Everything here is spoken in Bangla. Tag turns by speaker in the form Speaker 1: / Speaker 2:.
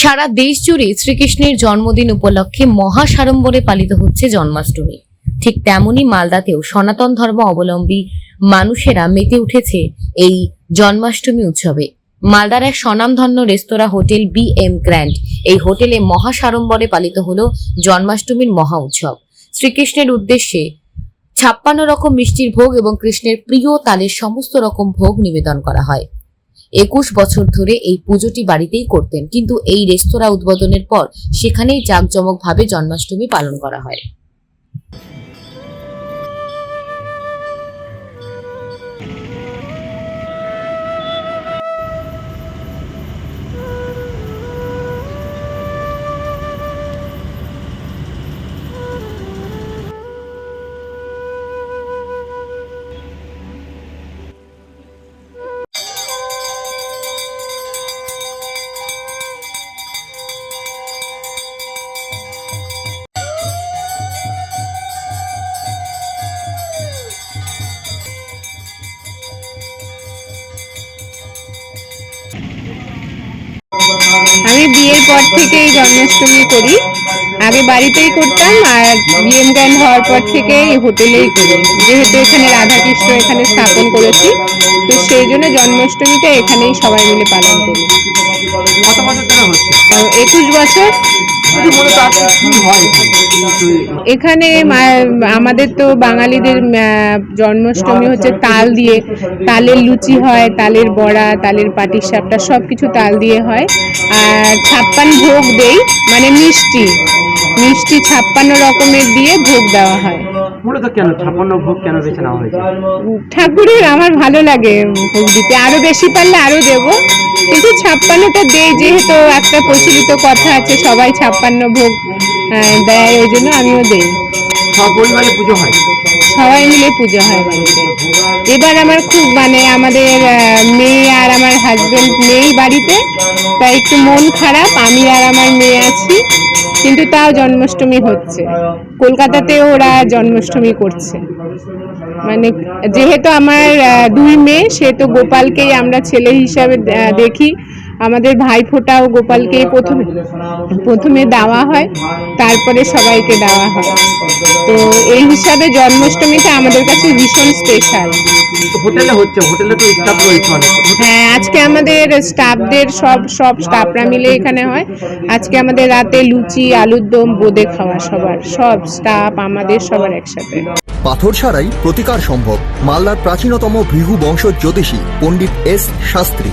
Speaker 1: সারা দেশ জুড়ে শ্রীকৃষ্ণের জন্মদিন উপলক্ষে মহাসাড়ম্বরে পালিত হচ্ছে জন্মাষ্টমী। ঠিক তেমনি মালদাতেও সনাতন ধর্ম অবলম্বী মানুষেরা মেতে উঠেছে এই জন্মাষ্টমী উৎসবে। মালদার এক স্বনামধন্য restaurant hotel B M grand এই হোটেলে মহাসাড়ম্বরে পালিত হলো জন্মাষ্টমীর মহা উৎসব। শ্রীকৃষ্ণের উদ্দেশ্যে ছাপ্পান্ন রকম মিষ্টির ভোগ এবং কৃষ্ণের প্রিয় তালের সমস্ত রকম ভোগ নিবেদন করা হয়। একুশ বছর ধরে এই পুজোটি বাড়িতেই করতেন। কিন্তু এই রেস্তোরাঁ উদ্বোধনের পর সেখানেই জাঁকজমকভাবে জন্মাষ্টমী পালন করা হয়।
Speaker 2: আমি বিয়ের পর থেকে এই জন্মাষ্টমী করি। আগে বাড়িতেই করতাম আর বিএম গ্র্যান্ড হওয়ার পর থেকে হোটেলেই করি। যেহেতু এখানে রাধাকৃষ্ণ এখানে স্থাপন করেছি তো সেই জন্য জন্মাষ্টমীটা এখানেই সবাই মিলে পালন করি। একুশ বছর।
Speaker 3: এখানে?
Speaker 2: আমাদের তো বাঙালিদের জন্মাষ্টমী হচ্ছে তাল দিয়ে। তালের লুচি হয় তালের বড়া তালের পাটিসাপটা সব কিছু তাল দিয়ে হয়। আর ছাপ্পান ভোগ দেই মানে মিষ্টি। মিষ্টি ছাপ্পান্ন রকমের দিয়ে ভোগ দেওয়া হয়।
Speaker 3: মূলত কেন ছাপ্পান্ন ভোগ কেন বেছে নেওয়া হয়েছে?
Speaker 2: ঠাকুরের আমার ভালো লাগে ভোগ দিতে। আরও বেশি পারলে আরও দেব। কিন্তু ছাপ্পান্নটা দেয় যেহেতু একটা প্রচলিত কথা আছে সবাই ছাপ্পান্ন ভোগ দেয় ওই জন্য আমিও দেই।
Speaker 3: সপরিবারে পুজো হয়?
Speaker 2: সবাই মিলে পুজো হয় বাড়িতে। এবার আমার খুব মানে আমাদের মেয়ে আর আমার হাজবেন্ড নেই বাড়িতে, তাই একটু মন খারাপ, আমি আর আমার মেয়ে আছি, কিন্তু তাও জন্মাষ্টমী হচ্ছে। কলকাতাতেও ওরা জন্মাষ্টমী করছে। মানে যেহেতু আমার দুই মেয়ে সেহেতু গোপালকেই আমরা ছেলে হিসাবে দেখি। আমাদের ভাইফোঁটাও গোপালকে প্রথমে প্রথমে দেওয়া হয় তারপরে সবাইকে দেওয়া হয়। তো এই হিসাবে জন্মাষ্টমীটা আমাদের কাছে ভীষণ স্পেশাল
Speaker 3: তো হোটেলে হচ্ছে হোটেলে তো স্টাফ রয়েছে
Speaker 2: হ্যাঁ আজকে আমাদের স্টাফদের সব সব স্টাফরা মিলে এখানে হয়। আজকে আমাদের রাতে লুচি আলুর দম বোঁদে খাওয়া সবার। সব স্টাফ আমাদের সবার একসাথে।
Speaker 4: পাথর ছাড়াই প্রতিকার সম্ভব মালদার প্রাচীনতম ভৃহু বংশ জ্যোতিষী পণ্ডিত এস শাস্ত্রী।